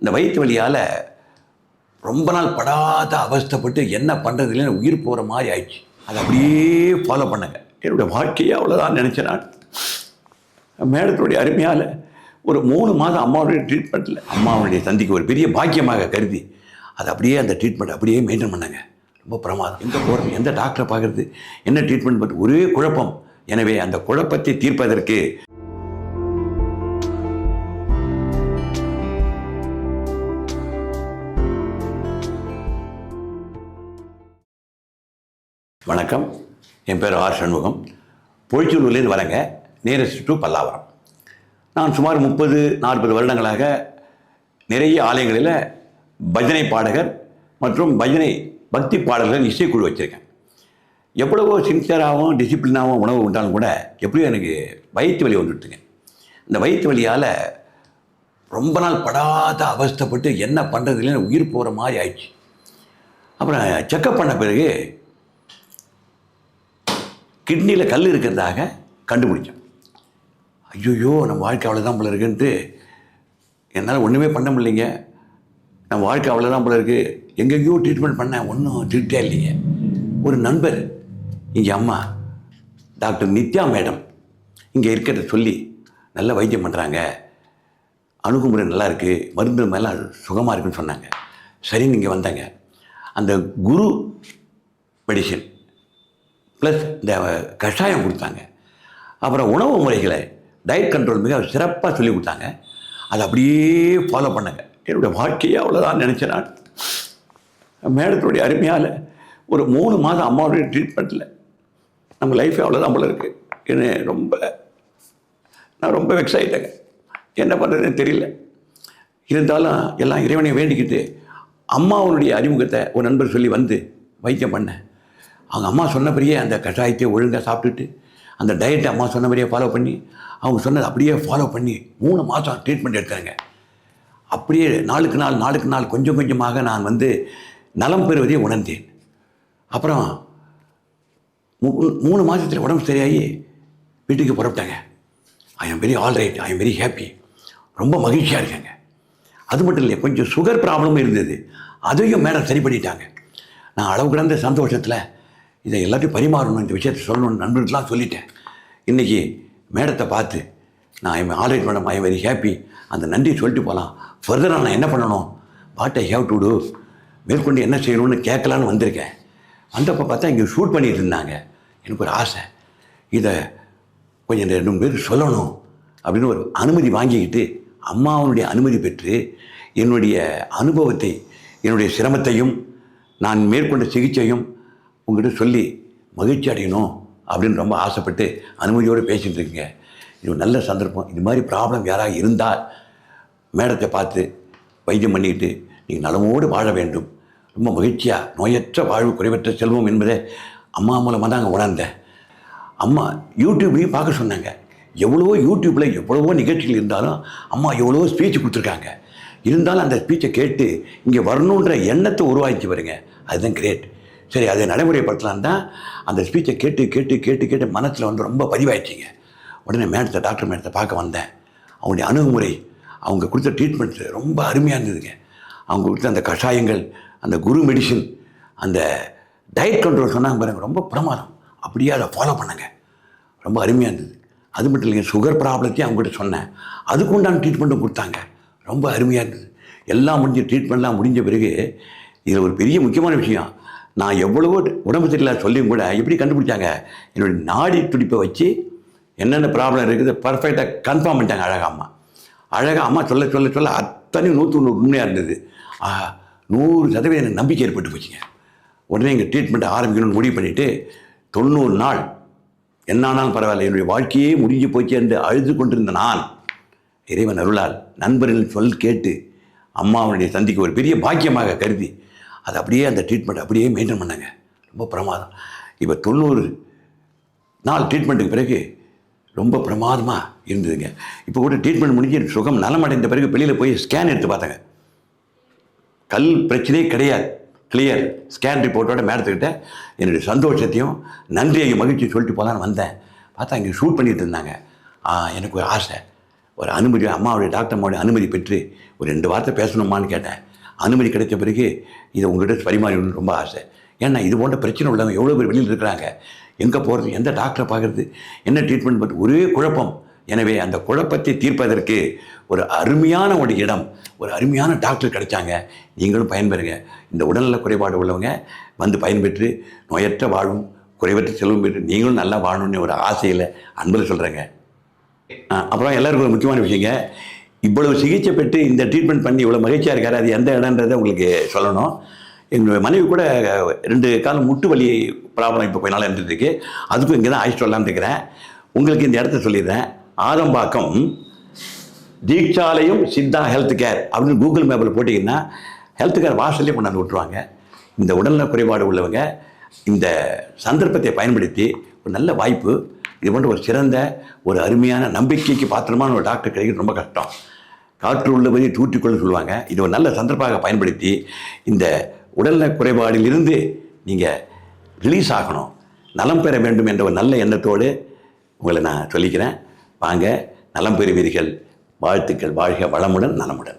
இந்த வயிற்று வலியால் ரொம்ப நாள் படாத அவஸ்தைப்பட்டு என்ன பண்ணுறதுல உயிர் போகிற மாதிரி ஆயிடுச்சு. அதை அப்படியே ஃபாலோ பண்ணுங்க. என்னுடைய வாழ்க்கையே அவ்வளோதான் நினச்சேன் நான். அருமையால் ஒரு மூணு மாதம் அம்மாவுடைய ட்ரீட்மெண்ட்டில் அம்மாவுடைய தந்திக்கு ஒரு பெரிய பாக்கியமாக கருதி அதை அப்படியே அந்த ட்ரீட்மெண்ட் அப்படியே மெயின்டைன் பண்ணாங்க. ரொம்ப பிரமாதம். எங்கே போகிறது எந்த டாக்டரை பார்க்குறது? என்ன ட்ரீட்மெண்ட் பண்ணுறது ஒரே குழப்பம். எனவே அந்த குழப்பத்தை தீர்ப்பதற்கு வணக்கம். என் பேர் ஆர் சண்முகம். பொழிச்சூர்லேருந்து வரேங்க. Nearest to Pallavaram. நான் சுமார் முப்பது நாற்பது வருடங்களாக நிறைய ஆலயங்களில் பஜனை பாடகர் மற்றும் பஜனை பக்தி பாடல்கள் இசைக்குழு வச்சுருக்கேன். எவ்வளவோ சின்சியராகவும் டிசிப்ளினாகவும் உணவு உண்டாலும் கூட எப்படியோ எனக்கு வயிற்று வலி வந்துட்டுங்க இந்த வயிற்று வலியால் ரொம்ப நாள் படாத அவஸ்தைப்பட்டு என்ன பண்ணுறதுலேன்னு உயிர் போகிற மாதிரி ஆயிடுச்சு. அப்புறம் செக்கப் பண்ண பிறகு கிட்னியில் கல் இருக்கிறதாக கண்டுபிடிச்சோம். ஐயோயோ நம்ம வாழ்க்கை அவ்வளோதான் போல இருக்குன்ட்டு என்னால் ஒன்றுமே பண்ண முடியலைங்க. நம்ம வாழ்க்கை அவ்வளோதான் போல இருக்குது எங்கெங்கேயோ ட்ரீட்மெண்ட் பண்ணேன். ஒன்றும் திருப்தியாக இல்லைங்க. ஒரு நண்பர் இங்கே அம்மா டாக்டர் நித்யா மேடம் இங்கே இருக்கிறத சொல்லி நல்ல வைத்தியம் பண்ணுறாங்க அணுகுமுறை நல்லா இருக்குது மருந்து மேலே சுகமாக இருக்குன்னு சொன்னாங்க. சரின்னு இங்கே வந்தாங்க. அந்த குரு மெடிசன் ப்ளஸ் இந்த கஷாயம் கொடுத்தாங்க. அப்புறம் உணவு முறைகளை டயட் கண்ட்ரோல் மிக சிறப்பாக சொல்லி கொடுத்தாங்க. அதை அப்படியே ஃபாலோ பண்ணாங்க. என்னுடைய வாழ்க்கையே அவ்வளோதான் நினச்சேன் நான். மேடத்தினுடைய அருமையால் ஒரு மூணு மாதம் அம்மாவுடைய ட்ரீட்மெண்ட்டில் நம்ம லைஃபே அவ்வளோதான் போல இருக்குது என்ன ரொம்ப நான் ரொம்ப வெக்ஸ் ஆகிட்டேங்க என்ன பண்ணுறதுன்னு தெரியல. இருந்தாலும் எல்லாம் இறைவனை வேண்டிக்கிட்டு அம்மாவுடைய அறிமுகத்தை ஒரு நண்பர் சொல்லி வந்து வைத்தியம் பண்ணேன். அவங்க அம்மா சொன்னபடியே அந்த கஷாயத்தை ஒழுங்காக சாப்பிட்டுட்டு அந்த டயட்டை அம்மா சொன்னபடியே ஃபாலோ பண்ணி அவங்க சொன்னதை அப்படியே ஃபாலோ பண்ணி மூணு மாதம் ட்ரீட்மெண்ட் எடுத்தாங்க. அப்படியே நாளுக்கு நாள் நாளுக்கு நாள் கொஞ்சம் கொஞ்சமாக நான் வந்து நலம் பெறுவதை உணர்ந்தேன். அப்புறம் மூணு மாதத்தில் உடம்பு சரியாகி வீட்டுக்கு புறப்பட்டாங்க. I am very all right I am very happy ரொம்ப மகிழ்ச்சியாக இருக்கேங்க. அது மட்டும் இல்லை கொஞ்சம் சுகர் ப்ராப்ளமும் இருந்தது. அதையும் மேடம் சரி பண்ணிட்டாங்க. நான் அளவு கிடந்த சந்தோஷத்தில் இதை எல்லாத்தையும் பரிமாறணும் இந்த விஷயத்தை சொல்லணும்னு நண்பர்களுக்கெலாம் சொல்லிட்டேன். இன்றைக்கி மேடத்தை பார்த்து நான் I'm am madam I very happy. அந்த நன்றி சொல்லிட்டு போகலாம் ஃபர்தராக நான் என்ன பண்ணணும்? What I have to do மேற்கொண்டு என்ன செய்யணும்னு கேட்கலான்னு வந்திருக்கேன். வந்தப்போ பார்த்தா இங்கே ஷூட் பண்ணிட்டு இருந்தாங்க. எனக்கு ஒரு ஆசை. இதை கொஞ்சம் ரெண்டு பேர் சொல்லணும். அப்படின்னு ஒரு அனுமதி வாங்கிக்கிட்டு அம்மாவனுடைய அனுமதி பெற்று என்னுடைய அனுபவத்தை என்னுடைய சிரமத்தையும் நான் மேற்கொண்ட சிகிச்சையும் உங்ககிட்ட சொல்லி மகிழ்ச்சி அடையணும் அப்படின்னு ரொம்ப ஆசைப்பட்டு அனுமதியோடு பேசிகிட்டு இருக்கீங்க. இது ஒரு நல்ல சந்தர்ப்பம். இது மாதிரி ப்ராப்ளம் யாராவது இருந்தால் மேடத்தை பார்த்து வைத்தியம் பண்ணிக்கிட்டு நீங்கள் நலமோடு வாழ வேண்டும். ரொம்ப மகிழ்ச்சியாக நோயற்ற வாழ்வு குறைவற்ற செல்வம் என்பதை அம்மா மூலமாக தான் அங்கே உணர்ந்தேன். அம்மா யூடியூப்லேயும் பார்க்க சொன்னாங்க. எவ்வளவோ யூடியூப்பில் எவ்வளவோ நிகழ்ச்சிகள் இருந்தாலும் அம்மா எவ்வளவோ ஸ்பீச் கொடுத்துருக்காங்க. இருந்தாலும் அந்த ஸ்பீச்சை கேட்டு இங்கே வரணுன்ற எண்ணத்தை உருவாக்கி வருங்க அதுதான் கிரேட் சரி அதை நடைமுறைப்படுத்தலான்னு தான் அந்த ஸ்பீச்சை கேட்டு கேட்டு கேட்டு கேட்டு மனசில் வந்து ரொம்ப பதிவாயிடுச்சிங்க. உடனே மேடத்தை டாக்டர் மேடத்தை பார்க்க வந்தேன். அவங்களுடைய அணுகுமுறை அவங்க கொடுத்த ட்ரீட்மெண்ட்ஸ் ரொம்ப அருமையாக இருந்ததுங்க. அவங்க கொடுத்த அந்த கஷாயங்கள் அந்த குரு மெடிசின் அந்த டயட் கண்ட்ரோல் சொன்னாங்க பாருங்க ரொம்ப பிரமாதம். அப்படியே அதை ஃபாலோ பண்ணுங்க. ரொம்ப அருமையாக இருந்தது. அது மட்டும் இல்லைங்க சுகர் ப்ராப்ளத்தையும் அவங்ககிட்ட சொன்னேன். அதுக்கு உண்டான ட்ரீட்மெண்ட்டும் கொடுத்தாங்க. ரொம்ப அருமையாக இருந்தது. எல்லாம் முடிஞ்ச ட்ரீட்மெண்ட்லாம் முடிஞ்ச பிறகு இதில் ஒரு பெரிய முக்கியமான விஷயம். நான் எவ்வளவோ உடம்பு தெரியல சொல்லியும் கூட எப்படி கண்டுபிடிச்சாங்க? என்னுடைய நாடி துடிப்பை வச்சு என்னென்ன ப்ராப்ளம் இருக்குது பர்ஃபெக்டாக கன்ஃபார்ம் பண்ணிட்டாங்க அழகா அம்மா. அழகாக அம்மா சொல்ல சொல்ல சொல்ல அத்தனையும் நூற்று நூறு உண்மையாக இருந்தது. ஆஹா நூறு சதவீதம் எனக்கு நம்பிக்கை ஏற்பட்டு போச்சுங்க. உடனே எங்கள் ட்ரீட்மெண்ட்டை ஆரம்பிக்கணும்னு முடிவு பண்ணிவிட்டு தொண்ணூறு நாள் என்னானாலும் பரவாயில்ல என்னுடைய வாழ்க்கையே முடிஞ்சு போச்சு என்று அழுது கொண்டிருந்த நான் இறைவன் அருளால் நண்பர்கள் சொல் கேட்டு அம்மாவனுடைய சந்திக்கு ஒரு பெரிய பாக்கியமாக கருதி அது அப்படியே அந்த ட்ரீட்மெண்ட் அப்படியே மெயின்டைன் பண்ணாங்க. ரொம்ப பிரமாதம். இப்போ தொண்ணூறு நாள் ட்ரீட்மெண்ட்டுக்கு பிறகு ரொம்ப பிரமாதமாக இருந்ததுங்க. இப்போ கூட ட்ரீட்மெண்ட் முடிஞ்சு சுகம் நலமடைந்த பிறகு வெளியில் போய் ஸ்கேன் எடுத்து பார்த்தாங்க. கல் பிரச்சனையே கிடையாது. கிளியர் ஸ்கேன் ரிப்போர்ட்டோட மேடத்துக்கிட்ட என்னுடைய சந்தோஷத்தையும் நன்றியையும் மகிழ்ச்சி சொல்லிட்டு போகலான்னு வந்தேன். பார்த்தா இங்கே ஷூட் பண்ணிட்டு இருந்தாங்க. எனக்கு ஒரு ஆசை. ஒரு அனுமதி அம்மாவுடைய டாக்டர் அம்மாவுடைய அனுமதி பெற்று ஒரு ரெண்டு வார்த்தை பேசணுமான்னு கேட்டேன். அனுமதி கிடைத்த பிறகு இதை உங்கள்கிட்ட பரிமாறிடணும்னு ரொம்ப ஆசை. ஏன்னா இது போன்ற பிரச்சனை உள்ளவங்க எவ்வளோ பேர் வெளியில் இருக்கிறாங்க? எங்கே போகிறது எந்த டாக்டரை பார்க்குறது? என்ன ட்ரீட்மெண்ட் பண்ணுறது ஒரே குழப்பம். எனவே அந்த குழப்பத்தை தீர்ப்பதற்கு ஒரு அருமையான ஒரு இடம் ஒரு அருமையான டாக்டர் கிடைச்சாங்க. நீங்களும் பயன்பெறுங்க. இந்த உடல்நல குறைபாடு உள்ளவங்க வந்து பயன்பெற்று நோயற்ற வாழும் குறைவற்ற செல்வம் பெற்று நீங்களும் நல்லா வாழணும்னு ஒரு ஆசையில் அன்பில் சொல்கிறேங்க அப்புறம் எல்லாருக்கும் ஒரு முக்கியமான விஷயங்க. இவ்வளவு சிகிச்சை பெற்று இந்த ட்ரீட்மெண்ட் பண்ணி இவ்வளோ மகிழ்ச்சியாக இருக்கார் அது எந்த இடன்றதை உங்களுக்கு சொல்லணும். எங்கள் மனைவி கூட ரெண்டு காலம் முட்டு வலி ப்ராப்ளம் இப்போ கொஞ்ச நாள் இருந்துருக்கு அதுக்கும் இங்கே தான் அழைச்சிட்டு வரலாம்னு இருக்கிறேன். உங்களுக்கு இந்த இடத்த சொல்லிடுறேன். ஆதம்பாக்கம் தீட்சாலையும் சித்தா ஹெல்த் கேர் அப்படின்னு கூகுள் மேப்பில் போட்டிங்கன்னா ஹெல்த் கேர் வாசல்லே கொண்டாந்து விட்டுருவாங்க. இந்த உடல்நல குறைபாடு உள்ளவங்க இந்த சந்தர்ப்பத்தை பயன்படுத்தி ஒரு நல்ல வாய்ப்பு இது போன்ற ஒரு சிறந்த ஒரு அருமையான நம்பிக்கைக்கு பாத்திரமான ஒரு டாக்டர் கிடைக்கிறது ரொம்ப கஷ்டம். காற்று உள்ளபடி தூற்றிக்கொள்ள சொல்லுவாங்க. இது ஒரு நல்ல சந்தர்ப்பமாக பயன்படுத்தி இந்த உடல்நல குறைபாடிலிருந்து நீங்கள் ரிலீஸ் ஆகணும். நலம் பெற வேண்டும் என்ற ஒரு நல்ல எண்ணத்தோடு உங்களை நான் சொல்லிக்கிறேன். வாங்க நலம் பெறுவீர்கள். வாழ்த்துக்கள். வாழ்க வளமுடன் நலமுடன்.